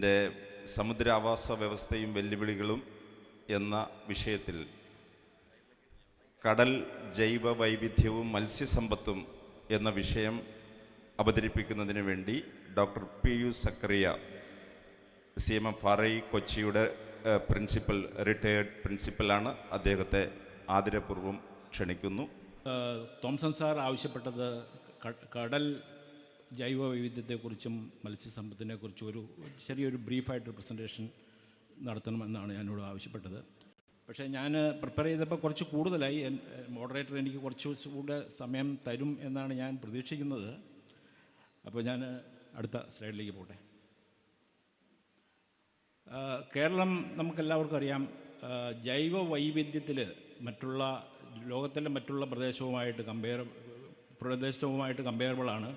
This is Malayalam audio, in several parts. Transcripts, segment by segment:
ന്റെ സമുദ്രാവാസ വ്യവസ്ഥയും വെല്ലുവിളികളും എന്ന വിഷയത്തിൽ കടൽ ജൈവ വൈവിധ്യവും മത്സ്യസമ്പത്തും എന്ന വിഷയം അവതരിപ്പിക്കുന്നതിന് വേണ്ടി doctor P U Zacharia C M F R I കൊച്ചിയുടെ പ്രിൻസിപ്പൽ റിട്ടയേർഡ് പ്രിൻസിപ്പലാണ് അദ്ദേഹത്തെ ആദരപൂർവം ക്ഷണിക്കുന്നു. തോംസൺ സാർ ആവശ്യപ്പെട്ടത് കടൽ ജൈവ വൈവിധ്യത്തെക്കുറിച്ചും മത്സ്യസമ്പത്തിനെക്കുറിച്ചും ഒരു ചെറിയൊരു ബ്രീഫായിട്ട് പ്രസന്റേഷൻ നടത്തണമെന്നാണ് ഞാനോട് ആവശ്യപ്പെട്ടത്. പക്ഷേ ഞാൻ പ്രിപ്പയർ ചെയ്തപ്പോൾ കുറച്ച് കൂടുതലായി. മോഡറേറ്റർ എനിക്ക് കുറച്ച് കൂടെ സമയം തരും എന്നാണ് ഞാൻ പ്രതീക്ഷിക്കുന്നത്. അപ്പോൾ ഞാൻ അടുത്ത സ്ലൈഡിലേക്ക് പോട്ടെ. കേരളം നമുക്കെല്ലാവർക്കും അറിയാം ജൈവ വൈവിധ്യത്തിൽ മറ്റുള്ള ലോകത്തിലെ മറ്റുള്ള പ്രദേശവുമായിട്ട് കമ്പയർ പ്രദേശവുമായിട്ട് കമ്പയറബിളാണ്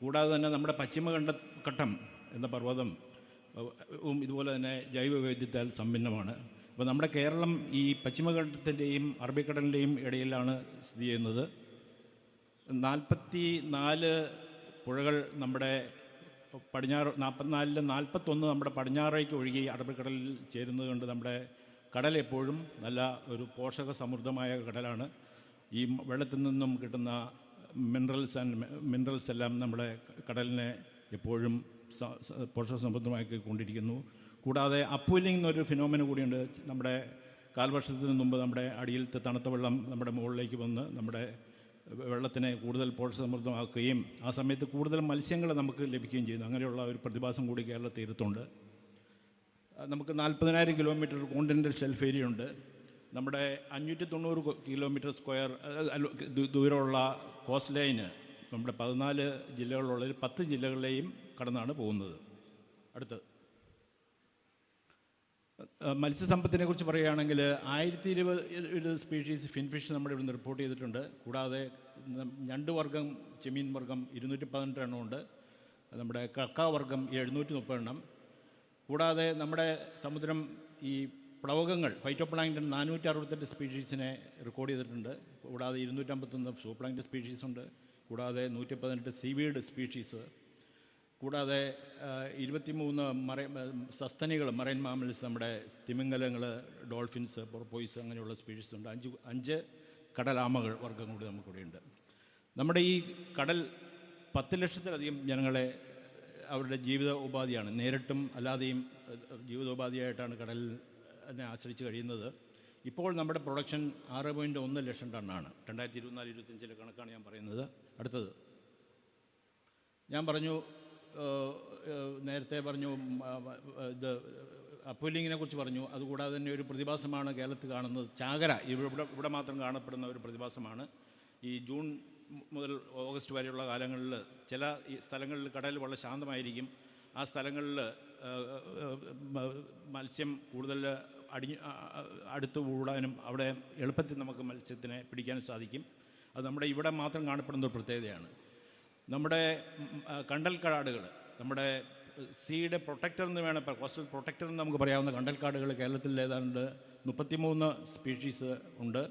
കൂടാതെ തന്നെ നമ്മുടെ പശ്ചിമഘട്ട ഘട്ടം എന്ന പർവതം ഇതുപോലെ തന്നെ ജൈവ വൈവിധ്യത്താൽ സമ്പന്നമാണ്. അപ്പോൾ നമ്മുടെ കേരളം ഈ പശ്ചിമഘട്ടത്തിന്റെയും അറബിക്കടലിന്റെയും ഇടയിലാണ് സ്ഥിതി ചെയ്യുന്നത്. നാൽപ്പത്തി നാല് പുഴകൾ നമ്മുടെ പടിഞ്ഞാറ് നാൽപ്പത്തിനാലിൽ നാൽപ്പത്തൊന്ന് നമ്മുടെ പടിഞ്ഞാറേക്ക് ഒഴുകി അറബിക്കടലിൽ ചേരുന്നത് കൊണ്ട് നമ്മുടെ കടൽ എപ്പോഴും നല്ല ഒരു പോഷക സമൃദ്ധമായ കടലാണ്. ഈ വെള്ളത്തിൽ നിന്നും കിട്ടുന്ന മിനറൽസ് ആൻഡ് മിനറൽസ് എല്ലാം നമ്മുടെ കടലിനെ എപ്പോഴും സ- സ- പോഷക സമൃദ്ധമാക്കി കൊണ്ടിരിക്കുന്നു കൂടാതെ അപ്പൂലിംഗ് എന്നൊരു ഫിനോമിന കൂടിയുണ്ട്. നമ്മുടെ കാൽവർഷത്തിന് മുമ്പ് നമ്മുടെ അടിയിലത്തെ തണുത്ത വെള്ളം നമ്മുടെ മുകളിലേക്ക് വന്ന് നമ്മുടെ വെള്ളത്തിനെ കൂടുതൽ പോഷകസമൃദ്ധമാക്കുകയും ആ സമയത്ത് കൂടുതൽ മത്സ്യങ്ങൾ നമുക്ക് ലഭിക്കുകയും ചെയ്യുന്നു. അങ്ങനെയുള്ള ഒരു പ്രതിഭാസം കൂടി കേരള തീരത്തുണ്ട്. നമുക്ക് നാൽപ്പതിനായിരം കിലോമീറ്റർ കോണ്ടിനെന്റൽ ഷെൽഫ് ഏരിയ ഉണ്ട്. നമ്മുടെ അഞ്ഞൂറ്റി തൊണ്ണൂറ് കിലോമീറ്റർ സ്ക്വയർ ദൂരമുള്ള കോസ്റ്റ് ലൈന് നമ്മുടെ പതിനാല് ജില്ലകളുള്ള പത്ത് ജില്ലകളിലെയും കടന്നാണ് പോകുന്നത്. അടുത്ത്. മത്സ്യസമ്പത്തിനെ കുറിച്ച് പറയുകയാണെങ്കിൽ ആയിരത്തി ഇരുപത് ഇരുപത് സ്പീഷീസ് ഫിൻഫിഷ് നമ്മുടെ ഇവിടുന്ന് റിപ്പോർട്ട് ചെയ്തിട്ടുണ്ട്. കൂടാതെ ഞണ്ട് വർഗം ചെമീൻ വർഗം ഇരുന്നൂറ്റി പതിനെട്ട് എണ്ണമുണ്ട് നമ്മുടെ കക്ക വർഗം എഴുന്നൂറ്റി മുപ്പത് എണ്ണം. കൂടാതെ നമ്മുടെ സമുദ്രം ഈ പ്ലവകങ്ങൾ ഫൈറ്റോപ്ലാങ്ക്ടൺ നാനൂറ്റി അറുപത്തെട്ട് സ്പീഷീസിനെ റെക്കോർഡ് ചെയ്തിട്ടുണ്ട്. കൂടാതെ ഇരുന്നൂറ്റമ്പത്തൊന്ന് സൂപ്ലാങ്ക്ടൺ സ്പീഷീസ് ഉണ്ട്. കൂടാതെ നൂറ്റി പതിനെട്ട് സീവീഡ് സ്പീഷീസ് കൂടാതെ ഇരുപത്തിമൂന്ന് മറ സസ്തനികൾ മറൈൻ മാമൽസ് നമ്മുടെ തിമിംഗലങ്ങൾ ഡോൾഫിൻസ് പൊർപ്പോയ്സ് അങ്ങനെയുള്ള സ്പീഷീസ് ഉണ്ട്. അഞ്ച് അഞ്ച് കടലാമകൾ വർഗം കൂടി നമുക്കിവിടെയുണ്ട്. നമ്മുടെ ഈ കടൽ പത്ത് ലക്ഷത്തിലധികം ജനങ്ങളെ അവരുടെ ജീവിത ഉപാധിയാണ്. നേരിട്ടും അല്ലാതെയും ജീവിതോപാധിയായിട്ടാണ് ജീവിതോപാധിയായിട്ടാണ് കടലിനെ ആശ്രയിച്ച് കഴിയുന്നത് ഇപ്പോൾ നമ്മുടെ പ്രൊഡക്ഷൻ ആറ് പോയിന്റ് ഒന്ന് ലക്ഷം ടണ്ണാണ്. രണ്ടായിരത്തി ഇരുപത്തിനാല് ഇരുപത്തഞ്ചിലെ കണക്കാണ് ഞാൻ പറയുന്നത്. അടുത്തത്. ഞാൻ പറഞ്ഞു നേരത്തെ പറഞ്ഞു ഇത് അപ്പുല്ലിങ്ങിനെ കുറിച്ച് പറഞ്ഞു. അതുകൂടാതെ തന്നെ ഒരു പ്രതിഭാസമാണ് കേരളത്തിൽ കാണുന്നത്. ചാകര ഇവിടെ ഇവിടെ മാത്രം കാണപ്പെടുന്ന ഒരു പ്രതിഭാസമാണ്. ഈ ജൂൺ മുതൽ ഓഗസ്റ്റ് വരെയുള്ള കാലങ്ങളിൽ ചില ഈ സ്ഥലങ്ങളിൽ കടൽ വളരെ ശാന്തമായിരിക്കും. ആ സ്ഥലങ്ങളിൽ മത്സ്യം കൂടുതൽ ആ, അടുത്ത് കൂടാനും അവിടെ എളുപ്പത്തിൽ നമുക്ക് മത്സ്യത്തിനെ പിടിക്കാനും സാധിക്കും. അത് നമ്മുടെ ഇവിടെ മാത്രം കാണപ്പെടുന്ന ഒരു പ്രത്യേകതയാണ്. നമ്മുടെ കണ്ടൽക്കാടുകൾ നമ്മുടെ സീയുടെ പ്രൊട്ടക്ടർ എന്ന് വേണം കോസ്റ്റൽ പ്രൊട്ടക്ടർ എന്ന് നമുക്ക് പറയാവുന്ന കണ്ടൽക്കാടുകൾ കേരളത്തിൽ ഏതാണ്ട് മുപ്പത്തിമൂന്ന് സ്പീഷീസ് ഉണ്ട്.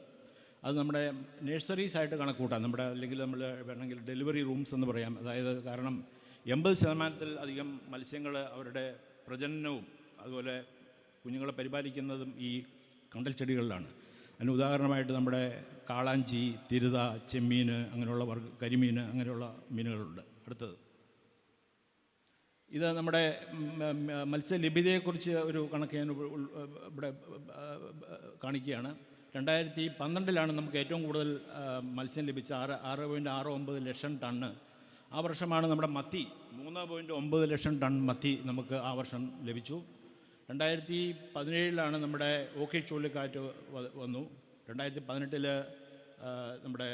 അത് നമ്മുടെ നഴ്സറീസ് ആയിട്ട് കണക്കൂട്ടാം. നമ്മുടെ അല്ലെങ്കിൽ നമ്മൾ വേണമെങ്കിൽ ഡെലിവറി റൂംസ് എന്ന് പറയാം. അതായത് കാരണം എൺപത് ശതമാനത്തിൽ അധികം മത്സ്യങ്ങൾ അവരുടെ പ്രജനനവും അതുപോലെ കുഞ്ഞുങ്ങളെ പരിപാലിക്കുന്നതും ഈ കണ്ടൽ ചെടികളിലാണ്. അതിന് ഉദാഹരണമായിട്ട് നമ്മുടെ കാളാഞ്ചി തിരുത ചെമ്മീൻ അങ്ങനെയുള്ള വർഗ കരിമീൻ അങ്ങനെയുള്ള മീനുകളുണ്ട് അടുത്തത്. ഇത് നമ്മുടെ മത്സ്യലഭ്യതയെക്കുറിച്ച് ഒരു കണക്ക് ഞാൻ ഇവിടെ കാണിക്കുകയാണ്. രണ്ടായിരത്തി പന്ത്രണ്ടിലാണ് നമുക്ക് ഏറ്റവും കൂടുതൽ മത്സ്യം ലഭിച്ച ആറ് ആറ് പോയിന്റ് ആറ് ഒമ്പത് ലക്ഷം ടണ്ണ്. ആ വർഷമാണ് നമ്മുടെ മത്തി മൂന്ന് പോയിന്റ് ഒമ്പത് ലക്ഷം ടൺ മത്തി നമുക്ക് ആ വർഷം ലഭിച്ചു. രണ്ടായിരത്തി പതിനേഴിലാണ് നമ്മുടെ ഓക്കെ ചുഴലിക്കാറ്റ് വന്നു. രണ്ടായിരത്തി പതിനെട്ടിൽ നമ്മുടെ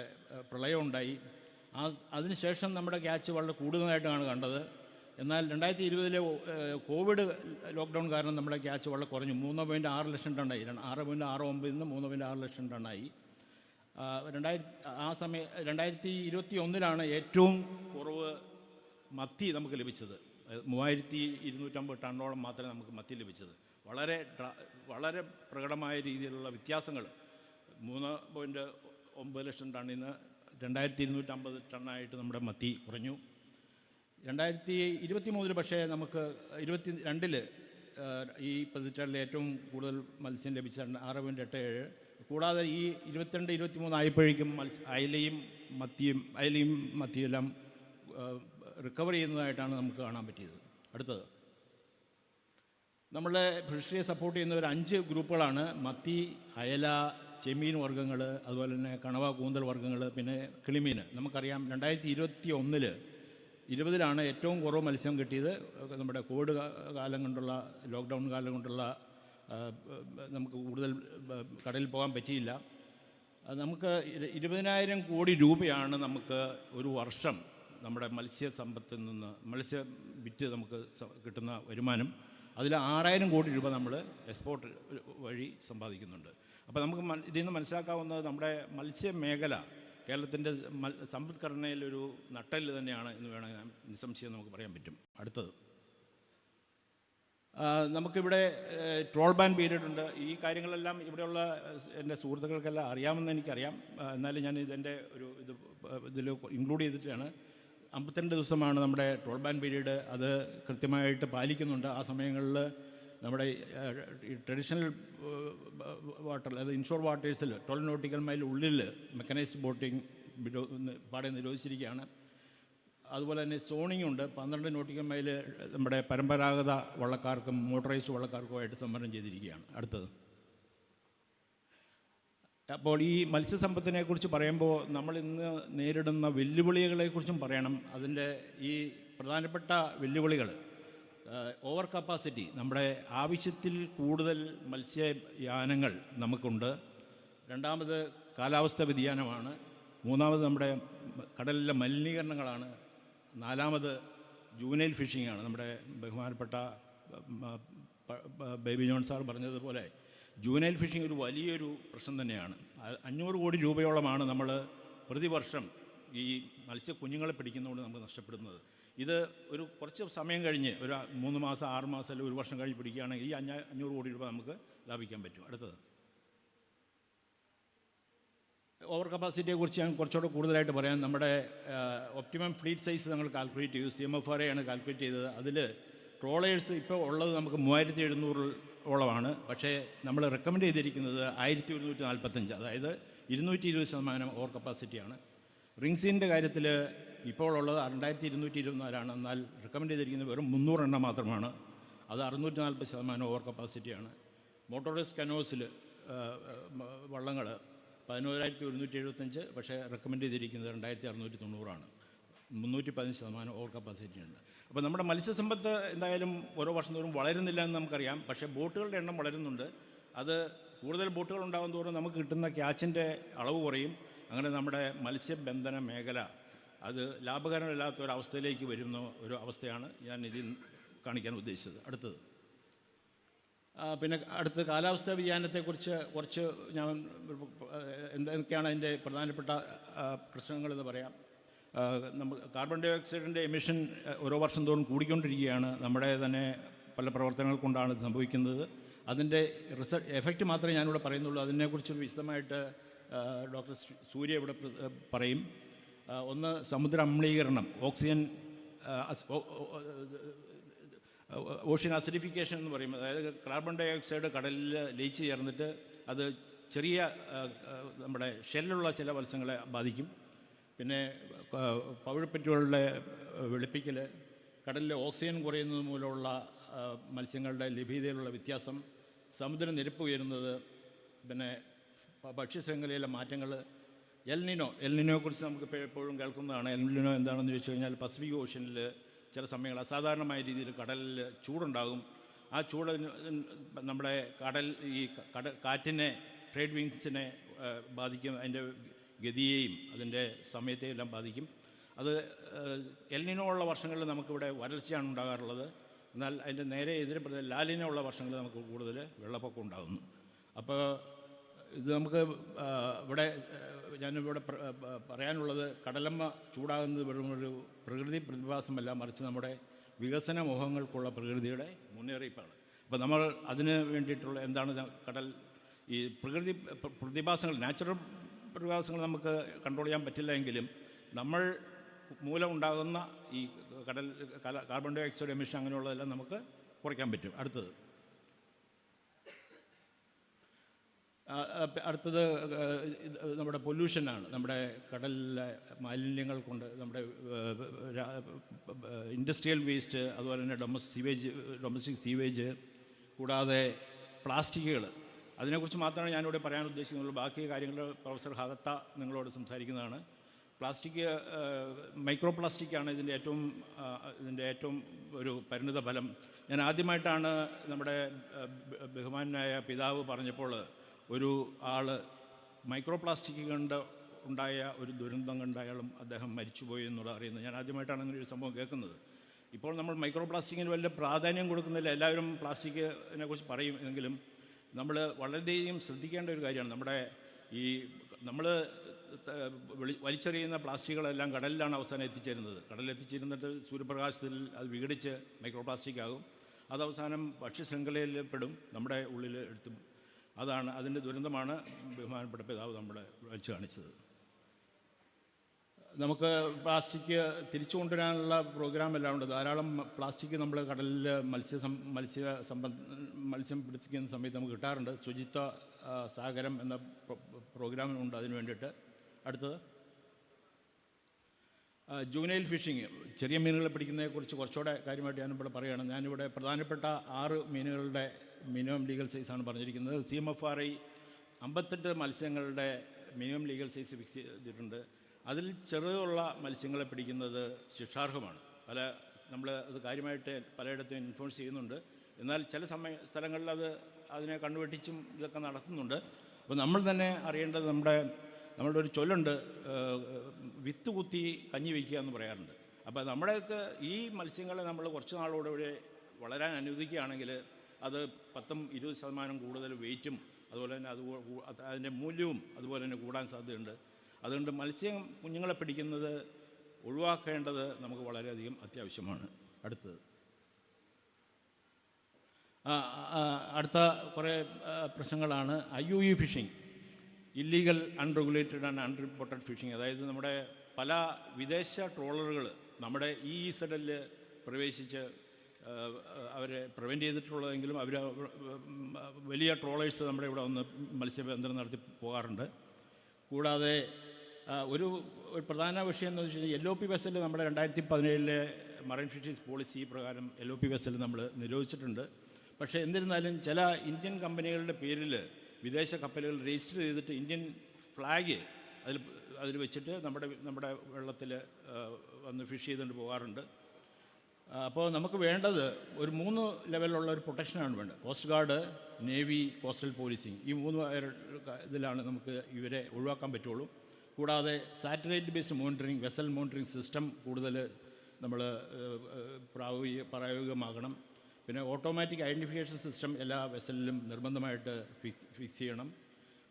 പ്രളയം ഉണ്ടായി ആ അതിനുശേഷം നമ്മുടെ ക്യാച്ച് വളരെ കൂടുതലായിട്ടാണ് കണ്ടത്. എന്നാൽ രണ്ടായിരത്തി ഇരുപതിലെ കോവിഡ് ലോക്ക്ഡൗൺ കാരണം നമ്മുടെ ക്യാച്ച് വളരെ കുറഞ്ഞു. മൂന്ന് പോയിന്റ് ആറ് ലക്ഷം ടണ്ണായി. ആറ് പോയിന്റ് ആറ് ഒമ്പതിൽ നിന്ന് മൂന്ന് പോയിന്റ് ആറ് ലക്ഷം ടണ്ണായി. രണ്ടായിരത്തി ആ സമയം രണ്ടായിരത്തി ഇരുപത്തി ഒന്നിലാണ് ഏറ്റവും കുറവ് മത്തി നമുക്ക് ലഭിച്ചത്. മൂവായിരത്തി ഇരുന്നൂറ്റമ്പത് ടണ്ണോളം മാത്രമേ നമുക്ക് മത്തി ലഭിച്ചത്. വളരെ വളരെ പ്രകടമായ രീതിയിലുള്ള വ്യത്യാസങ്ങൾ. മൂന്ന് പോയിന്റ് ഒമ്പത് ലക്ഷം ടണ്ണിൽ നിന്ന് രണ്ടായിരത്തി ഇരുന്നൂറ്റമ്പത് ടണ്ണായിട്ട് നമ്മുടെ മത്തി കുറഞ്ഞു. രണ്ടായിരത്തി ഇരുപത്തി മൂന്നിൽ പക്ഷേ നമുക്ക് ഇരുപത്തി രണ്ടിൽ ഈ പതിറ്റാണ്ടിൽ ഏറ്റവും കൂടുതൽ മത്സ്യം ലഭിച്ച ആറ് പോയിന്റ് എട്ട് ഏഴ്. കൂടാതെ ഈ ഇരുപത്തിരണ്ട് ഇരുപത്തി മൂന്ന് ആയപ്പോഴേക്കും മത്സ്യ അയലയും മത്തിയും അയലയും മത്തിയും എല്ലാം റിക്കവർ ചെയ്യുന്നതായിട്ടാണ് നമുക്ക് കാണാൻ പറ്റിയത്. അടുത്തത്. നമ്മളെ ഫിഷറിയെ സപ്പോർട്ട് ചെയ്യുന്ന ഒരു അഞ്ച് ഗ്രൂപ്പുകളാണ് മത്തി അയല ചെമ്മീൻ വർഗങ്ങൾ അതുപോലെ തന്നെ കണവ കൂന്തൽ വർഗങ്ങൾ പിന്നെ കിളിമീൻ. നമുക്കറിയാം രണ്ടായിരത്തി ഇരുപത്തി ഒന്നിൽ ഇരുപതിലാണ് ഏറ്റവും കുറവ് മത്സ്യം കിട്ടിയത്. നമ്മുടെ കോവിഡ് കാലം കൊണ്ടുള്ള ലോക്ക്ഡൗൺ കാലം കൊണ്ടുള്ള നമുക്ക് കൂടുതൽ കടലിൽ പോകാൻ പറ്റിയില്ല. നമുക്ക് ഇരു- ഇരുപതിനായിരം കോടി രൂപയാണ് നമുക്ക് ഒരു വർഷം നമ്മുടെ മത്സ്യ സമ്പത്തിൽ നിന്ന് മത്സ്യ വിറ്റ് നമുക്ക് കിട്ടുന്ന വരുമാനം. അതിൽ ആറായിരം കോടി രൂപ നമ്മൾ എക്സ്പോർട്ട് വഴി സമ്പാദിക്കുന്നുണ്ട്. അപ്പോൾ നമുക്ക് ഇതിൽ നിന്ന് മനസ്സിലാക്കാവുന്നത് നമ്മുടെ മത്സ്യ മേഖല കേരളത്തിന്റെ സമ്പദ്ഘടനയിലൊരു നട്ടൽ തന്നെയാണ് എന്ന് വേണമെങ്കിൽ നിസ്സംശയം നമുക്ക് പറയാൻ പറ്റും. അടുത്തത്. നമുക്കിവിടെ ട്രോൾ ബാൻ പീരീഡ് ഉണ്ട് ഈ കാര്യങ്ങളെല്ലാം ഇവിടെയുള്ള എന്റെ സുഹൃത്തുക്കൾക്കെല്ലാം അറിയാമെന്ന് എനിക്കറിയാം. എന്നാലും ഞാൻ ഇതെന്റെ ഒരു ഇത് ഇതിൽ ഇൻക്ലൂഡ് ചെയ്തിട്ടാണ് അമ്പത്തിരണ്ട് ദിവസമാണ് നമ്മുടെ ടോൾ ബാൻ പീരീഡ്. അത് കൃത്യമായിട്ട് പാലിക്കുന്നുണ്ട്. ആ സമയങ്ങളിൽ നമ്മുടെ ട്രഡീഷണൽ വാട്ടർ അതായത് ഇൻഷോർ വാട്ടേഴ്സിൽ ട്വൽവ് നോട്ടിക്കൽ മൈൽ ഉള്ളിൽ മെക്കനൈസ്ഡ് ബോട്ടിംഗ് പാടെ നിരോധിച്ചിരിക്കുകയാണ്. അതുപോലെ തന്നെ സോണിംഗ് ഉണ്ട്. പന്ത്രണ്ട് നോട്ടിക്കൽ മൈൽ നമ്മുടെ പരമ്പരാഗത വള്ളക്കാർക്കും മോട്ടറൈസ്ഡ് വള്ളക്കാർക്കുമായിട്ട് സംവരണം ചെയ്തിരിക്കുകയാണ്. അടുത്തത്. അപ്പോൾ ഈ മത്സ്യസമ്പത്തിനെക്കുറിച്ച് പറയുമ്പോൾ നമ്മൾ ഇന്ന് നേരിടുന്ന വെല്ലുവിളികളെക്കുറിച്ചും പറയണം. അതിന്റെ ഈ പ്രധാനപ്പെട്ട വെല്ലുവിളികൾ ഓവർ കപ്പാസിറ്റി നമ്മുടെ ആവശ്യത്തിൽ കൂടുതൽ മത്സ്യയാനങ്ങൾ നമുക്കുണ്ട്. രണ്ടാമത് കാലാവസ്ഥ വ്യതിയാനമാണ്. മൂന്നാമത് നമ്മുടെ കടലിലെ മലിനീകരണങ്ങളാണ്. നാലാമത് ജൂനൈൽ ഫിഷിംഗ് ആണ്. നമ്മുടെ ബഹുമാനപ്പെട്ട ബേബി ജോൺ സാർ പറഞ്ഞതുപോലെ ജൂനൈൽ ഫിഷിംഗ് ഒരു വലിയൊരു പ്രശ്നം തന്നെയാണ്. അഞ്ഞൂറ് കോടി രൂപയോളമാണ് നമ്മൾ പ്രതിവർഷം ഈ മത്സ്യ കുഞ്ഞുങ്ങളെ പിടിക്കുന്നതുകൊണ്ട് നമുക്ക് നഷ്ടപ്പെടുന്നത്. ഇത് ഒരു കുറച്ച് സമയം കഴിഞ്ഞ് ഒരു മൂന്ന് മാസം ആറ് മാസം അല്ലെങ്കിൽ ഒരു വർഷം കഴിഞ്ഞ് പിടിക്കുകയാണെങ്കിൽ ഈ അഞ്ഞ അഞ്ഞൂറ് കോടി രൂപ നമുക്ക് ലാഭിക്കാൻ പറ്റും. അടുത്തത്. ഓവർ കപ്പാസിറ്റിയെ കുറിച്ച് ഞാൻ കുറച്ചുകൂടെ കൂടുതലായിട്ട് പറയാം. നമ്മുടെ ഒപ്റ്റിമം ഫ്ലീറ്റ് സൈസ് നമ്മൾ കാൽക്കുലേറ്റ് ചെയ്തു. സി എം എഫ് ആർ ആണ് കാൽക്കുലേറ്റ് ചെയ്തത്. അതിൽ ട്രോളേഴ്സ് ഇപ്പോൾ ഉള്ളത് നമുക്ക് മൂവായിരത്തി എഴുന്നൂറോളമാണ് പക്ഷേ നമ്മൾ റെക്കമെൻഡ് ചെയ്തിരിക്കുന്നത് ആയിരത്തി ഒരുന്നൂറ്റി നാൽപ്പത്തഞ്ച് അതായത് ഇരുന്നൂറ്റി ഇരുപത് ശതമാനം ഓവർ കപ്പാസിറ്റിയാണ് റിങ്സിന്റെ കാര്യത്തിൽ ഇപ്പോൾ ഉള്ളത് രണ്ടായിരത്തി ഇരുന്നൂറ്റി ഇരുപത്തിനാലാണ് എന്നാൽ റെക്കമെൻഡ് ചെയ്തിരിക്കുന്നത് വെറും മുന്നൂറെണ്ണം മാത്രമാണ്. അത് അറുന്നൂറ്റി നാൽപ്പത് ശതമാനം ഓവർ കപ്പാസിറ്റിയാണ് മോട്ടോറൈസ് കനോസിൽ വള്ളങ്ങൾ പതിനോരായിരത്തി ഒരുന്നൂറ്റി എഴുപത്തഞ്ച് പക്ഷേ റെക്കമെൻഡ് ചെയ്തിരിക്കുന്നത് രണ്ടായിരത്തി അറുന്നൂറ്റി തൊണ്ണൂറാണ് മുന്നൂറ്റി പതിനഞ്ച് ശതമാനം ഓവർ കപ്പാസിറ്റി ഉണ്ട്. അപ്പോൾ നമ്മുടെ മത്സ്യസമ്പത്ത് എന്തായാലും ഓരോ വർഷം തോറും വളരുന്നില്ല എന്ന് നമുക്കറിയാം. പക്ഷേ ബോട്ടുകളുടെ എണ്ണം വളരുന്നുണ്ട്. അത് കൂടുതൽ ബോട്ടുകൾ ഉണ്ടാകും തോറും നമുക്ക് കിട്ടുന്ന ക്യാച്ചിന്റെ അളവ് കുറയും. അങ്ങനെ നമ്മുടെ മത്സ്യബന്ധന മേഖല അത് ലാഭകരമല്ലാത്ത ഒരു അവസ്ഥയിലേക്ക് വരുന്ന ഒരു അവസ്ഥയാണ് ഞാൻ ഇതിൽ കാണിക്കാൻ ഉദ്ദേശിച്ചത്. അടുത്തത്. പിന്നെ അടുത്ത് കാലാവസ്ഥാ വ്യതിയാനത്തെക്കുറിച്ച് കുറച്ച് ഞാൻ എന്തൊക്കെയാണ് അതിന്റെ പ്രധാനപ്പെട്ട പ്രശ്നങ്ങളെന്ന് പറയാം. നമ്മൾ കാർബൺ ഡൈ ഓക്സൈഡിന്റെ എമിഷൻ ഓരോ വർഷം തോറും കൂടിക്കൊണ്ടിരിക്കുകയാണ്. നമ്മുടെ തന്നെ പല പ്രവർത്തനങ്ങൾ കൊണ്ടാണ് സംഭവിക്കുന്നത്. അതിന്റെ റിസൾട്ട് എഫക്റ്റ് മാത്രമേ ഞാനിവിടെ പറയുന്നുള്ളൂ. അതിനെക്കുറിച്ച് വിശദമായിട്ട് ഡോക്ടർ സൂര്യ ഇവിടെ പറയും. ഒന്ന് സമുദ്ര അമ്ലീകരണം ഓക്സിജൻ ഓഷ്യൻ അസിഡിഫിക്കേഷൻ എന്ന് പറയും. അതായത് കാർബൺ ഡൈ ഓക്സൈഡ് കടലിൽ ലയിച്ച് ചേർന്നിട്ട് അത് ചെറിയ നമ്മുടെ ഷെല്ലുള്ള ചില മത്സ്യങ്ങളെ ബാധിക്കും. പിന്നെ പവിഴപ്പറ്റുകളുടെ വെളുപ്പിക്കൽ കടലിലെ ഓക്സിജൻ കുറയുന്നത് മൂലമുള്ള മത്സ്യങ്ങളുടെ ലഭ്യതയിലുള്ള വ്യത്യാസം സമുദ്രനിരപ്പ് ഉയരുന്നത് പിന്നെ ഭക്ഷ്യശൃംഖലയിലെ മാറ്റങ്ങൾ എൽനിനോ എൽനിനോയെക്കുറിച്ച് നമുക്ക് എപ്പോഴും കേൾക്കുന്നതാണ്. എൽനിനോ എന്താണെന്ന് ചോദിച്ചു കഴിഞ്ഞാൽ പസഫിക് ഓഷ്യനിൽ ചില സമയങ്ങൾ അസാധാരണമായ രീതിയിൽ കടലിൽ ചൂടുണ്ടാകും. ആ ചൂട് നമ്മുടെ കടൽ ഈ കട കാറ്റിനെ ട്രേഡ് വിങ്സിനെ ബാധിക്കും. അതിന്റെ ഗതിയെയും അതിന്റെ സമയത്തെയും എല്ലാം ബാധിക്കും. അത് എൽനിനോ ഉള്ള വർഷങ്ങളിൽ നമുക്കിവിടെ വരൾച്ചയാണ് ഉണ്ടാകാറുള്ളത്. എന്നാൽ അതിന്റെ നേരെ എതിരെ ലാലിനോ ഉള്ള വർഷങ്ങളിൽ നമുക്ക് കൂടുതൽ വെള്ളപ്പൊക്കം ഉണ്ടാകുന്നു. അപ്പോൾ ഇത് നമുക്ക് ഇവിടെ ഞാനിവിടെ പറയാനുള്ളത് കടലമ്മ ചൂടാകുന്നത് വെറും ഒരു പ്രകൃതി പ്രതിഭാസമല്ല മറിച്ച് നമ്മുടെ വികസന മോഹങ്ങൾക്കുള്ള പ്രകൃതിയുടെ മുന്നറിയിപ്പാണ്. അപ്പോൾ നമ്മൾ അതിന് വേണ്ടിയിട്ടുള്ള എന്താണ് കടൽ ഈ പ്രകൃതി പ്രതിഭാസങ്ങൾ നാച്ചുറൽ പ്രതിഭാസങ്ങൾ നമുക്ക് കൺട്രോൾ ചെയ്യാൻ പറ്റില്ല എങ്കിലും നമ്മൾ മൂലം ഉണ്ടാകുന്ന ഈ കടൽ കാർബൺ ഡൈ ഓക്സൈഡ് എമിഷൻ അങ്ങനെയുള്ളതെല്ലാം നമുക്ക് കുറയ്ക്കാൻ പറ്റും. അടുത്തത്. അടുത്തത് നമ്മുടെ പൊല്യൂഷനാണ് നമ്മുടെ കടലിലെ മാലിന്യങ്ങൾ കൊണ്ട് നമ്മുടെ ഇൻഡസ്ട്രിയൽ വേസ്റ്റ് അതുപോലെ തന്നെ ഡൊമസ്റ്റിക് സീവേജ് ഡൊമസ്റ്റിക് സീവേജ് കൂടാതെ പ്ലാസ്റ്റിക്കുകൾ അതിനെക്കുറിച്ച് മാത്രമാണ് ഞാനിവിടെ പറയാൻ ഉദ്ദേശിക്കുന്നത് ബാക്കി കാര്യങ്ങൾ പ്രൊഫസർ ഹദത്ത നിങ്ങളോട് സംസാരിക്കുന്നതാണ്. പ്ലാസ്റ്റിക് മൈക്രോ പ്ലാസ്റ്റിക്കാണ് ഇതിന്റെ ഏറ്റവും ഇതിന്റെ ഏറ്റവും ഒരു പരിണിത ഫലം. ഞാൻ ആദ്യമായിട്ടാണ് നമ്മുടെ ബഹുമാനായ പിതാവ് പറഞ്ഞപ്പോൾ ഒരു ആൾ മൈക്രോ പ്ലാസ്റ്റിക് കണ്ട് ഉണ്ടായ ഒരു ദുരന്തം കണ്ട് അയാളും അദ്ദേഹം മരിച്ചുപോയി എന്നുള്ളത് അറിയുന്നത്. ഞാൻ ആദ്യമായിട്ടാണ് അങ്ങനെ ഒരു സംഭവം കേൾക്കുന്നത്. ഇപ്പോൾ നമ്മൾ മൈക്രോ പ്ലാസ്റ്റിക്കിന് വലിയ പ്രാധാന്യം കൊടുക്കുന്നില്ല. എല്ലാവരും പ്ലാസ്റ്റിക്കിനെക്കുറിച്ച് പറയും എങ്കിലും നമ്മൾ വളരെയധികം ശ്രദ്ധിക്കേണ്ട ഒരു കാര്യമാണ്. നമ്മുടെ ഈ നമ്മൾ വലിച്ചെറിയുന്ന പ്ലാസ്റ്റിക്കുകളെല്ലാം കടലിലാണ് അവസാനം എത്തിച്ചേരുന്നത്. കടലിൽ എത്തിച്ചേരുന്നിട്ട് സൂര്യപ്രകാശത്തിൽ അത് വിഘടിച്ച് മൈക്രോ പ്ലാസ്റ്റിക് ആകും. അത് അവസാനം ഭക്ഷ്യശൃംഖലയിൽ പെടും. നമ്മുടെ ഉള്ളിൽ എടുത്തും അതാണ് അതിന്റെ ദുരന്തമാണ് ബഹുമാനപ്പെട്ട പിതാവ് നമ്മളെ വെച്ച് കാണിച്ചത്. നമുക്ക് പ്ലാസ്റ്റിക് തിരിച്ചു കൊണ്ടുവരാനുള്ള പ്രോഗ്രാം എല്ലാം ഉണ്ട്. ധാരാളം പ്ലാസ്റ്റിക് നമ്മൾ കടലിൽ മത്സ്യ മത്സ്യ സംബന്ധ മത്സ്യം പിടിക്കുന്ന സമയത്ത് നമുക്ക് കിട്ടാറുണ്ട്. ശുചിത്വ സാഗരം എന്ന പ്രോഗ്രാമുണ്ട് അതിന് വേണ്ടിയിട്ട്. അടുത്തത്? ജൂനൈൽ ഫിഷിങ് ചെറിയ മീനുകളെ പിടിക്കുന്നതിനെക്കുറിച്ച് കുറച്ചുകൂടെ കാര്യമായിട്ട് ഞാനിവിടെ പറയുകയാണ്. ഞാനിവിടെ പ്രധാനപ്പെട്ട ആറ് മീനുകളുടെ മിനിമം ലീഗൽ സൈസാണ് പറഞ്ഞിരിക്കുന്നത്. C M F R I അമ്പത്തെട്ട് മത്സ്യങ്ങളുടെ മിനിമം ലീഗൽ സൈസ് ഫിക്സ് ചെയ്തിട്ടുണ്ട്. അതിൽ ചെറുതുള്ള മത്സ്യങ്ങളെ പിടിക്കുന്നത് ശിക്ഷാർഹമാണ്. പല നമ്മൾ അത് കാര്യമായിട്ട് പലയിടത്തും ഇൻഫ്ലുവൻസ് ചെയ്യുന്നുണ്ട്. എന്നാൽ ചില സമയ സ്ഥലങ്ങളിൽ അത് അതിനെ കണ്ണുവെട്ടിച്ചും ഇതൊക്കെ നടത്തുന്നുണ്ട്. അപ്പോൾ നമ്മൾ തന്നെ അറിയേണ്ടത് നമ്മുടെ നമ്മളുടെ ഒരു ചൊല്ലുണ്ട് വിത്ത് കുത്തി കഞ്ഞി വയ്ക്കുക എന്ന് പറയാറുണ്ട്. അപ്പോൾ നമ്മുടെയൊക്കെ ഈ മത്സ്യങ്ങളെ നമ്മൾ കുറച്ച് ഇവിടെ വളരാൻ അനുവദിക്കുകയാണെങ്കിൽ അത് പത്തും ഇരുപത് ശതമാനം കൂടുതൽ വെയിറ്റും അതുപോലെ തന്നെ അത് അതിന്റെ മൂല്യവും അതുപോലെ തന്നെ കൂടാൻ സാധ്യതയുണ്ട്. അതുകൊണ്ട് മത്സ്യം കുഞ്ഞുങ്ങളെ പിടിക്കുന്നത് ഒഴിവാക്കേണ്ടത് നമുക്ക് വളരെയധികം അത്യാവശ്യമാണ്. അടുത്തത്. അടുത്ത കുറേ പ്രശ്നങ്ങളാണ്. I U E fishing. Illegal unregulated and unreported fishing. അതായത് നമ്മുടെ പല വിദേശ ട്രോളറുകൾ നമ്മുടെ ഈ ഇസഡലിൽ പ്രവേശിച്ച് അവരെ പ്രിവെന്റ് ചെയ്തിട്ടുള്ളതെങ്കിലും അവർ വലിയ ട്രോളേഴ്സ് നമ്മുടെ ഇവിടെ ഒന്ന് മത്സ്യബന്ധനം നടത്തി പോകാറുണ്ട്. കൂടാതെ ഒരു ഒരു പ്രധാന വിഷയം എന്ന് വെച്ച് കഴിഞ്ഞാൽ എൽ ഒ പി വെസൽ നമ്മുടെ രണ്ടായിരത്തി പതിനേഴിലെ മറൈൻ ഫിഷീസ് പോളിസി പ്രകാരം എൽ ഒ പി വെസൽ നമ്മൾ നിരോധിച്ചിട്ടുണ്ട്. പക്ഷേ എന്നിരുന്നാലും ചില ഇന്ത്യൻ കമ്പനികളുടെ പേരിൽ വിദേശ കപ്പലുകൾ രജിസ്റ്റർ ചെയ്തിട്ട് ഇന്ത്യൻ ഫ്ലാഗ് അതിൽ അതിൽ വെച്ചിട്ട് നമ്മുടെ നമ്മുടെ വെള്ളത്തിൽ വന്ന് ഫിഷ് ചെയ്തുകൊണ്ട് പോകാറുണ്ട്. അപ്പോൾ നമുക്ക് വേണ്ടത് ഒരു മൂന്ന് ലെവലിലുള്ള ഒരു പ്രൊട്ടക്ഷനാണ് വേണ്ടത്. Coast guard navy coastal policing ഈ മൂന്ന് ഇതിലാണ് നമുക്ക് ഇവരെ ഒഴിവാക്കാൻ പറ്റുള്ളൂ. കൂടാതെ satellite based monitoring vessel monitoring system കൂടുതൽ നമ്മൾ പ്രായോഗിക പ്രായോഗികമാകണം. പിന്നെ ഓട്ടോമാറ്റിക് ഐഡന്റിഫിക്കേഷൻ സിസ്റ്റം എല്ലാ വെസലിലും നിർബന്ധമായിട്ട് ഫിക്സ് ഫിക്സ് ചെയ്യണം.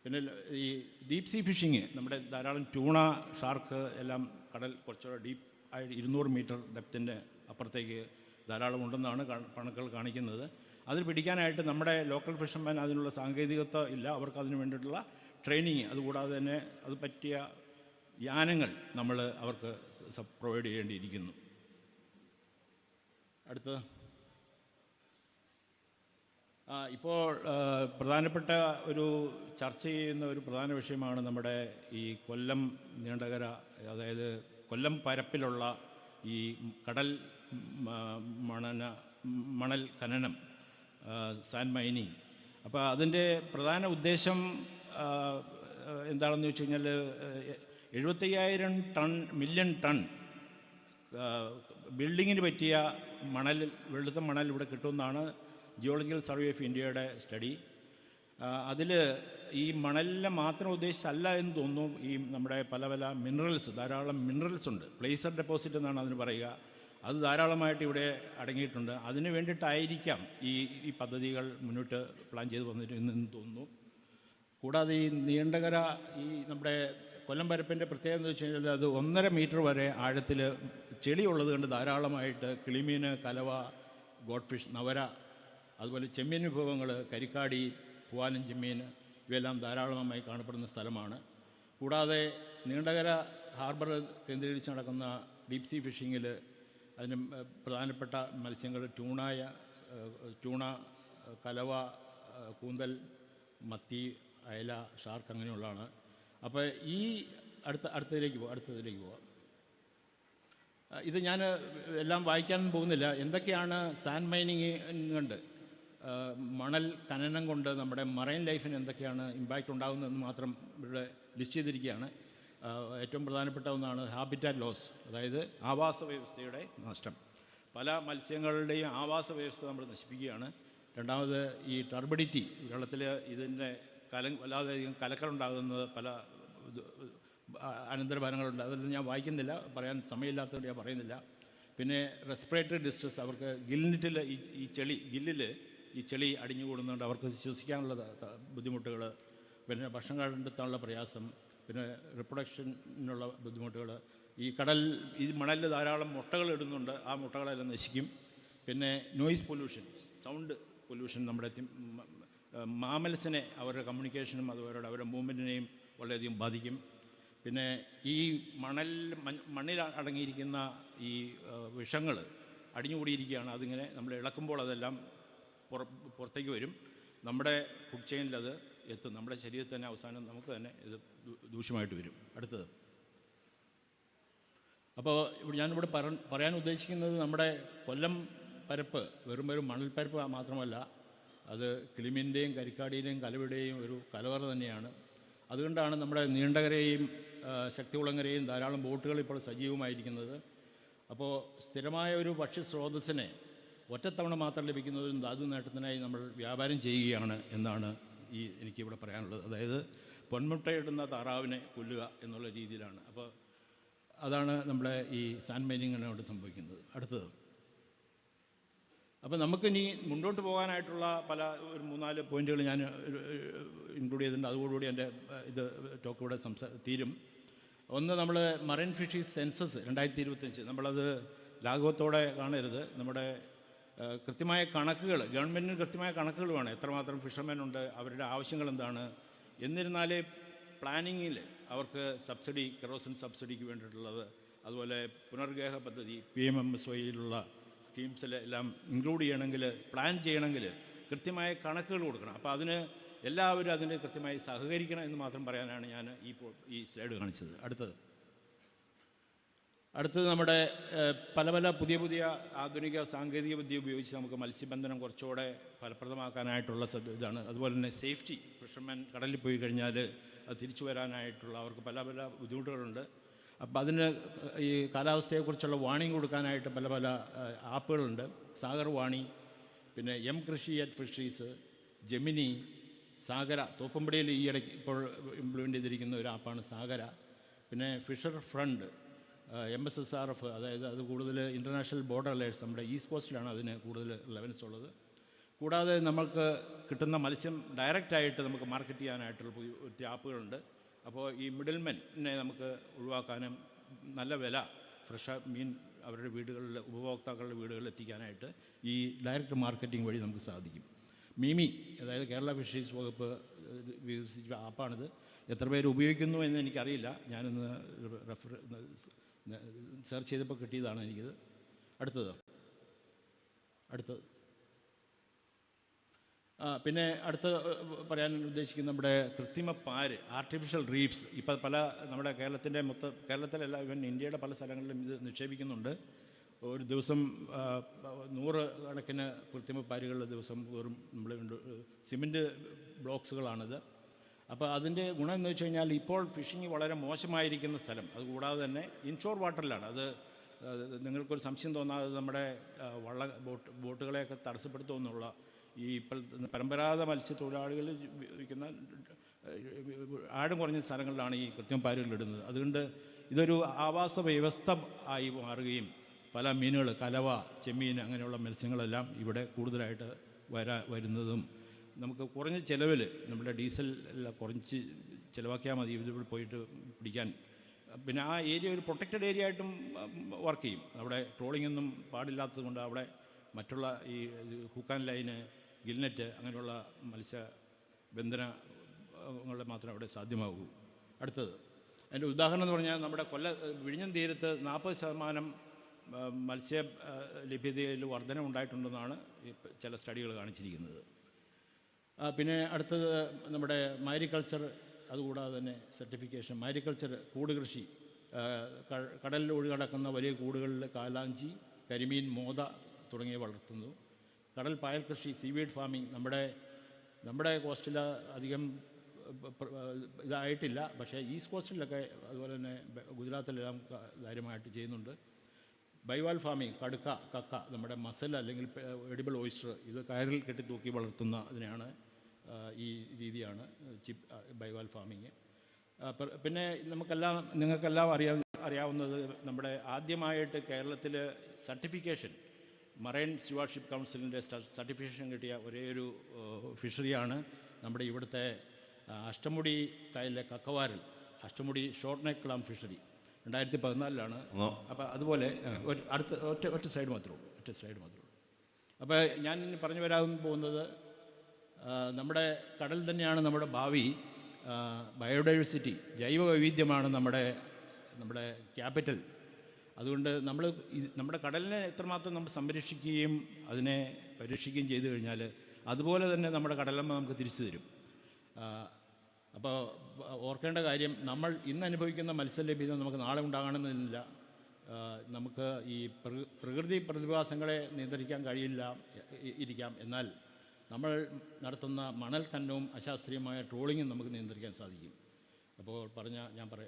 പിന്നെ ഈ ഡീപ് സീ ഫിഷിങ് നമ്മുടെ ധാരാളം ട്യൂണ ഷാർക്ക് എല്ലാം കടൽ കുറച്ചുകൂടെ ഡീപ്പ് ആയി ഇരുന്നൂറ് മീറ്റർ ഡെപ്തിന്റെ അപ്പുറത്തേക്ക് ധാരാളം ഉണ്ടെന്നാണ് കണക്കുകൾ കാണിക്കുന്നത്. അതിൽ പിടിക്കാനായിട്ട് നമ്മുടെ ലോക്കൽ ഫിഷർമാൻ അതിനുള്ള സാങ്കേതികത്വം ഇല്ല. അവർക്ക് അതിന് വേണ്ടിയിട്ടുള്ള ട്രെയിനിങ് അതുകൂടാതെ തന്നെ അത് പറ്റിയ യാനങ്ങൾ നമ്മൾ അവർക്ക് പ്രൊവൈഡ് ചെയ്യേണ്ടിയിരിക്കുന്നു. അടുത്തത്. ഇപ്പോൾ പ്രധാനപ്പെട്ട ഒരു ചർച്ച ചെയ്യുന്ന ഒരു പ്രധാന വിഷയമാണ് നമ്മുടെ ഈ കൊല്ലം നീണ്ടകര അതായത് കൊല്ലം പരപ്പിലുള്ള ഈ കടൽ മണന മണൽ ഖനനം സാൻഡ് മൈനിങ്. അപ്പോൾ അതിന്റെ പ്രധാന ഉദ്ദേശം എന്താണെന്ന് വെച്ച് കഴിഞ്ഞാൽ എഴുപത്തയ്യായിരം ടൺ മില്യൺ ടൺ ബിൽഡിങ്ങിന് പറ്റിയ മണൽ വെളുത്ത മണൽ ഇവിടെ കിട്ടുമെന്നാണ് ജിയോളജിക്കൽ സർവേ ഓഫ് ഇന്ത്യയുടെ സ്റ്റഡി. അതിൽ ഈ മണലിനെ മാത്രം ഉദ്ദേശിച്ചല്ല എന്ന് തോന്നുന്നു ഈ നമ്മുടെ പല പല മിനറൽസ് ധാരാളം മിനറൽസ് ഉണ്ട്. പ്ലേസർ ഡെപ്പോസിറ്റ് എന്നാണ് അതിന് പറയുക. അത് ധാരാളമായിട്ട് ഇവിടെ അടങ്ങിയിട്ടുണ്ട്. അതിന് വേണ്ടിയിട്ടായിരിക്കാം ഈ ഈ പദ്ധതികൾ മുന്നോട്ട് പ്ലാൻ ചെയ്ത് വന്നിരുന്നെന്ന് തോന്നുന്നു. കൂടാതെ ഈ നീണ്ടകര ഈ നമ്മുടെ കൊല്ലം പരപ്പിന്റെ പ്രത്യേകത എന്ന് വെച്ച് കഴിഞ്ഞാൽ അത് ഒന്നര മീറ്റർ വരെ ആഴത്തിൽ ചെളിയുള്ളത് കൊണ്ട് ധാരാളമായിട്ട് കിളിമീൻ കലവ ഗോഡ് ഫിഷ് നവര അതുപോലെ ചെമ്മീൻ വിഭവങ്ങൾ കരിക്കാടി പൂവാലൻ ചെമ്മീൻ ഇവയെല്ലാം ധാരാളമായി കാണപ്പെടുന്ന സ്ഥലമാണ്. കൂടാതെ നീണ്ടകര ഹാർബർ കേന്ദ്രീകരിച്ച് നടക്കുന്ന ഡീപ് സീ ഫിഷിങ്ങിൽ അതിന് പ്രധാനപ്പെട്ട മത്സ്യങ്ങൾ ട്യൂണായ ട്യൂണ കലവ കൂന്തൽ മത്തി അയല ഷാർക്ക് അങ്ങനെയുള്ളതാണ്. അപ്പോൾ ഈ അടുത്ത അടുത്തതിലേക്ക് പോകാം അടുത്തതിലേക്ക് പോവാം. ഇത് ഞാൻ എല്ലാം വായിക്കാൻ പോകുന്നില്ല. എന്തൊക്കെയാണ് സാൻഡ് മൈനിങ് കൊണ്ട് മണൽ ഖനനം കൊണ്ട് നമ്മുടെ മറൈൻ ലൈഫിന് എന്തൊക്കെയാണ് ഇമ്പാക്റ്റ് ഉണ്ടാകുന്നതെന്ന് മാത്രം ഇവിടെ ലിസ്റ്റ് ചെയ്തിരിക്കുകയാണ്. ഏറ്റവും പ്രധാനപ്പെട്ട ഒന്നാണ് ഹാബിറ്റാറ്റ് ലോസ് അതായത് ആവാസ വ്യവസ്ഥയുടെ നഷ്ടം. പല മത്സ്യങ്ങളുടെയും ആവാസ വ്യവസ്ഥ നമ്മൾ നശിപ്പിക്കുകയാണ്. രണ്ടാമത് ഈ ടർബിഡിറ്റി വെള്ളത്തിൽ ഇതിന്റെ കല വല്ലാതെയധികം കലക്കലുണ്ടാകുന്നത് പല അനന്തരഫലങ്ങളുണ്ട്. അതൊന്നും ഞാൻ വായിക്കുന്നില്ല. പറയാൻ സമയമില്ലാത്തതുകൊണ്ട് ഞാൻ പറയുന്നില്ല. പിന്നെ റെസ്പിറേറ്ററി ഡിസ്ട്രസ് അവർക്ക് ഗില്ലിറ്റിൽ ഈ ഈ ചെളി ഗില്ലിൽ ഈ ചെളി അടിഞ്ഞു കൂടുന്നതുകൊണ്ട് അവർക്ക് ശ്വസിക്കാനുള്ള ബുദ്ധിമുട്ടുകൾ പിന്നെ ഭക്ഷണം കണ്ടെത്താനുള്ള പ്രയാസം പിന്നെ റിപ്രൊഡക്ഷനുള്ള ബുദ്ധിമുട്ടുകൾ ഈ കടൽ ഈ മണലിൽ ധാരാളം മുട്ടകൾ ഇടുന്നുണ്ട്. ആ മുട്ടകളെല്ലാം നശിക്കും. പിന്നെ നോയിസ് പൊല്യൂഷൻ സൗണ്ട് പൊല്യൂഷൻ നമ്മുടെ മാമൽസിനെ അവരുടെ കമ്മ്യൂണിക്കേഷനും അതുപോലെ അവരുടെ മൂവ്മെന്റിനെയും വളരെയധികം ബാധിക്കും. പിന്നെ ഈ മണൽ മണ്ണിൽ അടങ്ങിയിരിക്കുന്ന ഈ വിഷങ്ങൾ അടിഞ്ഞുകൂടിയിരിക്കുകയാണ്. അതിങ്ങനെ നമ്മൾ ഇളക്കുമ്പോൾ അതെല്ലാം പുറ പുറത്തേക്ക് വരും. നമ്മുടെ ഫുഡ് ചെയിനിൽ അത് എത്തും. നമ്മുടെ ശരീരത്തിൽ തന്നെ അവസാനം നമുക്ക് തന്നെ ഇത് ദൂഷ്യമായിട്ട് വരും. അടുത്തത്. അപ്പോൾ ഇവിടെ ഞാനിവിടെ പറ പറയാൻ ഉദ്ദേശിക്കുന്നത് നമ്മുടെ കൊല്ലം പരപ്പ് വെറും വെറും മണൽപ്പരപ്പ് മാത്രമല്ല അത് കിളിമിന്റെയും കരിക്കാടിയുടെയും കലവിടെയും ഒരു കലവറ തന്നെയാണ്. അതുകൊണ്ടാണ് നമ്മുടെ നീണ്ടകരയും ശക്തികുളങ്ങരയും ധാരാളം ബോട്ടുകൾ ഇപ്പോൾ സജീവമായിരിക്കുന്നത്. അപ്പോൾ സ്ഥിരമായ ഒരു ഭക്ഷ്യ സ്രോതസ്സിനെ ഒറ്റത്തവണ മാത്രം ലഭിക്കുന്ന ഒരു ധാതു നേട്ടത്തിനായി നമ്മൾ വ്യാപാരം ചെയ്യുകയാണ് എന്നാണ് ഈ എനിക്കിവിടെ പറയാനുള്ളത്. അതായത് പൊന്മുട്ടയിടുന്ന താറാവിനെ കൊല്ലുക എന്നുള്ള രീതിയിലാണ്. അപ്പോൾ അതാണ് നമ്മുടെ ഈ സാൻഡ് മൈനിങ്ങിനോട് സംഭവിക്കുന്നത്. അടുത്തത്. അപ്പോൾ നമുക്കിനി മുന്നോട്ട് പോകാനായിട്ടുള്ള പല ഒരു മൂന്നാൽ പോയിന്റുകൾ ഞാൻ ഇൻക്ലൂഡ് ചെയ്തിട്ടുണ്ട്. അതോടുകൂടി എന്റെ ഇത് ടോക്ക് ഇവിടെ സംസാ തീരും. ഒന്ന് നമ്മൾ മറൈൻ ഫിഷീസ് സെൻസസ് രണ്ടായിരത്തി ഇരുപത്തഞ്ച് നമ്മളത് ലാഘവത്തോടെ കാണരുത്. നമ്മുടെ കൃത്യമായ കണക്കുകൾ ഗവൺമെന്റിന് കൃത്യമായ കണക്കുകൾ വേണം. എത്രമാത്രം ഫിഷർമെൻ ഉണ്ട് അവരുടെ ആവശ്യങ്ങൾ എന്താണ്. എന്നിരുന്നാലേ പ്ലാനിങ്ങിൽ അവർക്ക് സബ്സിഡി കെറോസിൻ സബ്സിഡിക്ക് വേണ്ടിയിട്ടുള്ളത്. അതുപോലെ പുനർഗേഹ പദ്ധതി പി എം എം എസ് വൈയിലുള്ള സ്കീംസിൽ എല്ലാം ഇൻക്ലൂഡ് ചെയ്യണമെങ്കിൽ പ്ലാൻ ചെയ്യണമെങ്കിൽ കൃത്യമായ കണക്കുകൾ കൊടുക്കണം. അപ്പോൾ അതിന് എല്ലാവരും അതിന് കൃത്യമായി സഹകരിക്കണം എന്ന് മാത്രം പറയാനാണ് ഞാൻ ഈ ഈ സ്ലൈഡ് കാണിച്ചത്. അടുത്തത്. അടുത്തത് നമ്മുടെ പല പല പുതിയ പുതിയ ആധുനിക സാങ്കേതിക വിദ്യ ഉപയോഗിച്ച് നമുക്ക് മത്സ്യബന്ധനം കുറച്ചുകൂടെ ഫലപ്രദമാക്കാനായിട്ടുള്ള ഇതാണ്. അതുപോലെ തന്നെ സേഫ്റ്റി. ഫിഷർമാൻ കടലിൽ പോയി കഴിഞ്ഞാൽ അത് തിരിച്ചു വരാനായിട്ടുള്ള അവർക്ക് പല പല ബുദ്ധിമുട്ടുകളുണ്ട്. അപ്പം അതിന് ഈ കാലാവസ്ഥയെക്കുറിച്ചുള്ള വാണിംഗ് കൊടുക്കാനായിട്ട് പല പല ആപ്പുകളുണ്ട്. സാഗർ വാണി പിന്നെ എം കൃഷി അറ്റ് ഫിഷറീസ് ജെമിനി സാഗര തോപ്പമ്പടിയിൽ ഈ ഇടയ്ക്ക് ഇപ്പോൾ ഇംപ്ലിമെന്റ് ചെയ്തിരിക്കുന്ന ഒരു ആപ്പാണ് സാഗര. പിന്നെ fisher friend M S S R F അതായത് അത് കൂടുതൽ ഇന്റർനാഷണൽ ബോർഡർ അലേഴ്സ് നമ്മുടെ ഈസ്റ്റ് കോസ്റ്റിലാണ് അതിന് കൂടുതൽ റിലവൻസ് ഉള്ളത്. കൂടാതെ നമുക്ക് കിട്ടുന്ന മത്സ്യം ഡയറക്റ്റായിട്ട് നമുക്ക് മാർക്കറ്റ് ചെയ്യാനായിട്ടുള്ള ഒത്തിരി ആപ്പുകളുണ്ട്. അപ്പോൾ ഈ മിഡിൽമെനെ നമുക്ക് ഒഴിവാക്കാനും നല്ല വില ഫ്രഷ് മീൻ അവരുടെ വീടുകളിൽ ഉപഭോക്താക്കളുടെ വീടുകളിൽ എത്തിക്കാനായിട്ട് ഈ ഡയറക്റ്റ് മാർക്കറ്റിംഗ് വഴി നമുക്ക് സാധിക്കും. മിമി അതായത് കേരള ഫിഷറീസ് വകുപ്പ് വികസിച്ച ആപ്പാണിത്. എത്ര പേര് ഉപയോഗിക്കുന്നു എന്ന് എനിക്കറിയില്ല. ഞാനിന്ന് റെഫർ സെർച്ച് ചെയ്തപ്പോൾ കിട്ടിയതാണ് എനിക്കിത്. അടുത്തത്? അടുത്തത്. പിന്നെ അടുത്ത പറയാൻ ഉദ്ദേശിക്കുന്ന നമ്മുടെ കൃത്രിമ പാര് ആർട്ടിഫിഷ്യൽ റീഫ്സ് ഇപ്പം പല നമ്മുടെ കേരളത്തിന്റെ മൊത്ത കേരളത്തിലല്ല ഇവൻ ഇന്ത്യയുടെ പല സ്ഥലങ്ങളിലും ഇത് നിക്ഷേപിക്കുന്നുണ്ട്. ഒരു ദിവസം നൂറ് കണക്കിന് കൃത്രിമ പാരുകളുടെ ദിവസം വെറും നമ്മൾ സിമെന്റ് ബ്ലോക്സുകളാണിത്. അപ്പോൾ അതിന്റെ ഗുണം എന്ന് വെച്ച് കഴിഞ്ഞാൽ ഇപ്പോൾ ഫിഷിംഗ് വളരെ മോശമായിരിക്കുന്ന സ്ഥലം. അതുകൂടാതെ തന്നെ ഇൻഷോർ വാട്ടറിലാണ്. അത് നിങ്ങൾക്കൊരു സംശയം തോന്നാതെ നമ്മുടെ വള്ള ബോട്ട് ബോട്ടുകളെയൊക്കെ തടസ്സപ്പെടുത്തുമെന്നുള്ള ഈ ഇപ്പോൾ പരമ്പരാഗത മത്സ്യത്തൊഴിലാളികൾ ഉപയോഗിക്കുന്ന ആഴം കുറഞ്ഞ സ്ഥലങ്ങളിലാണ് ഈ കൃത്യം പാരുകൾ ഇടുന്നത്. അതുകൊണ്ട് ഇതൊരു ആവാസ വ്യവസ്ഥ ആയി മാറുകയും പല മീനുകൾ കലവ ചെമ്മീൻ അങ്ങനെയുള്ള മത്സ്യങ്ങളെല്ലാം ഇവിടെ കൂടുതലായിട്ട് വരാ വരുന്നതും നമുക്ക് കുറഞ്ഞ ചിലവിൽ നമ്മുടെ ഡീസൽ കുറച്ച് ചിലവാക്കിയാൽ മതി ഇവിടെ പോയിട്ട് പിടിക്കാൻ. പിന്നെ ആ ഏരിയ ഒരു പ്രൊട്ടക്റ്റഡ് ഏരിയ ആയിട്ടും വർക്ക് ചെയ്യും. അവിടെ ട്രോളിംഗ് ഒന്നും പാടില്ലാത്തത് കൊണ്ട് അവിടെ മറ്റുള്ള ഈ ഹുക്കാൻ ലൈന് ഗിൽനെറ്റ് അങ്ങനെയുള്ള മത്സ്യബന്ധനങ്ങളെ മാത്രമേ അവിടെ സാധ്യമാകൂ. അടുത്തത് അതിന്റെ ഉദാഹരണം എന്ന് പറഞ്ഞാൽ നമ്മുടെ കൊല്ല വിഴിഞ്ഞം തീരത്ത് നാൽപ്പത് ശതമാനം മത്സ്യ ലഭ്യതയിൽ വർധന ഉണ്ടായിട്ടുണ്ടെന്നാണ് ചില സ്റ്റഡികൾ കാണിച്ചിരിക്കുന്നത്. പിന്നെ അടുത്തത് നമ്മുടെ മാരിക്കൾച്ചർ അതുകൂടാതെ തന്നെ സർട്ടിഫിക്കേഷൻ മാരിക്കൾച്ചർ കൂട് കൃഷി കടലിൽ ഒഴുകടക്കുന്ന വലിയ കൂടുകളിൽ കാലാഞ്ചി കരിമീൻ മോത തുടങ്ങിയ വളർത്തുന്നു. കടൽ പായൽ കൃഷി സീവീഡ് ഫാമിംഗ് നമ്മുടെ നമ്മുടെ കോസ്റ്റിൽ അധികം ഇതായിട്ടില്ല. പക്ഷേ ഈസ്റ്റ് കോസ്റ്റിലൊക്കെ അതുപോലെ തന്നെ ഗുജറാത്തിലെല്ലാം കാര്യമായിട്ട് ചെയ്യുന്നുണ്ട്. ബൈവാൽ ഫാമിംഗ് കടുക്ക കക്ക നമ്മുടെ മസൽ അല്ലെങ്കിൽ എഡിബിൾ ഓയിസ്റ്റർ ഇത് കയറിൽ കെട്ടി തൂക്കി വളർത്തുന്ന അതിനാണ് ഈ രീതിയാണ് ചിപ്പ് ആ, ബൈവാൽ ഫാമിങ് പിന്നെ നമുക്കെല്ലാം നിങ്ങൾക്കെല്ലാം അറിയാ അറിയാവുന്നത് നമ്മുടെ ആദ്യമായിട്ട് കേരളത്തിൽ സർട്ടിഫിക്കേഷൻ മറൈൻ സ്റ്റുവാർഷിപ്പ് കൗൺസിലിന്റെ സർട്ടിഫിക്കേഷൻ കിട്ടിയ ഒരേ ഒരു ഫിഷറിയാണ് നമ്മുടെ ഇവിടുത്തെ അഷ്ടമുടി കായലിലെ കക്കവാരൽ Ashtamudi short neck clam fishery രണ്ടായിരത്തി പതിനാലിലാണ് അപ്പോൾ അതുപോലെ ഒരു അടുത്ത ഒറ്റ ഒറ്റ സൈഡ് മാത്രമേ ഉള്ളൂ ഒറ്റ സൈഡ് മാത്രമേ ഉള്ളൂ. അപ്പോൾ ഞാൻ പറഞ്ഞു വരാൻ പോകുന്നത് നമ്മുടെ കടൽ തന്നെയാണ് നമ്മുടെ ഭാവി ബയോഡൈവേഴ്സിറ്റി ജൈവ വൈവിധ്യമാണ് നമ്മുടെ നമ്മുടെ ക്യാപിറ്റൽ. അതുകൊണ്ട് നമ്മൾ നമ്മുടെ കടലിനെ എത്രമാത്രം നമ്മൾ സംരക്ഷിക്കുകയും അതിനെ പരീക്ഷിക്കുകയും ചെയ്തു കഴിഞ്ഞാൽ അതുപോലെ തന്നെ നമ്മുടെ കടലമ്മ നമുക്ക് തിരിച്ചു തരും. അപ്പോൾ ഓർക്കേണ്ട കാര്യം നമ്മൾ ഇന്ന് അനുഭവിക്കുന്ന മത്സ്യലഭ്യത നമുക്ക് നാളെ ഉണ്ടാകണമെന്നില്ല. നമുക്ക് ഈ പ്രകൃതി പ്രതിഭാസങ്ങളെ നിയന്ത്രിക്കാൻ കഴിയില്ല ഇരിക്കാം. എന്നാൽ നമ്മൾ നടത്തുന്ന മണൽ കന്നവും അശാസ്ത്രീയമായ ട്രോളിങ്ങും നമുക്ക് നിയന്ത്രിക്കാൻ സാധിക്കും. അപ്പോൾ പറഞ്ഞ ഞാൻ പറ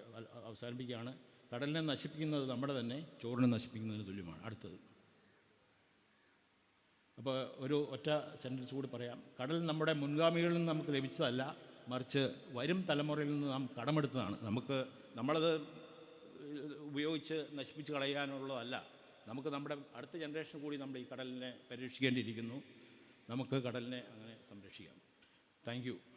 അവസാനിപ്പിക്കുകയാണ്. കടലിനെ നശിപ്പിക്കുന്നത് നമ്മുടെ തന്നെ ചോറിനെ നശിപ്പിക്കുന്നതിന് തുല്യമാണ്. അടുത്തത്. അപ്പോൾ ഒരു ഒറ്റ സെന്റൻസ് കൂടി പറയാം. കടൽ നമ്മുടെ മുൻഗാമികളിൽ നിന്ന് നമുക്ക് ലഭിച്ചതല്ല മറിച്ച് വരും തലമുറയിൽ നിന്ന് നാം കടമെടുത്തതാണ്. നമുക്ക് നമ്മളത് ഉപയോഗിച്ച് നശിപ്പിച്ച് കളയാനുള്ളതല്ല. നമുക്ക് നമ്മുടെ അടുത്ത ജനറേഷൻ കൂടി നമ്മൾ ഈ കടലിനെ പരിരക്ഷിക്കേണ്ടിയിരിക്കുന്നു. നമുക്ക് കടലിനെ അങ്ങനെ സംരക്ഷിക്കാം. താങ്ക്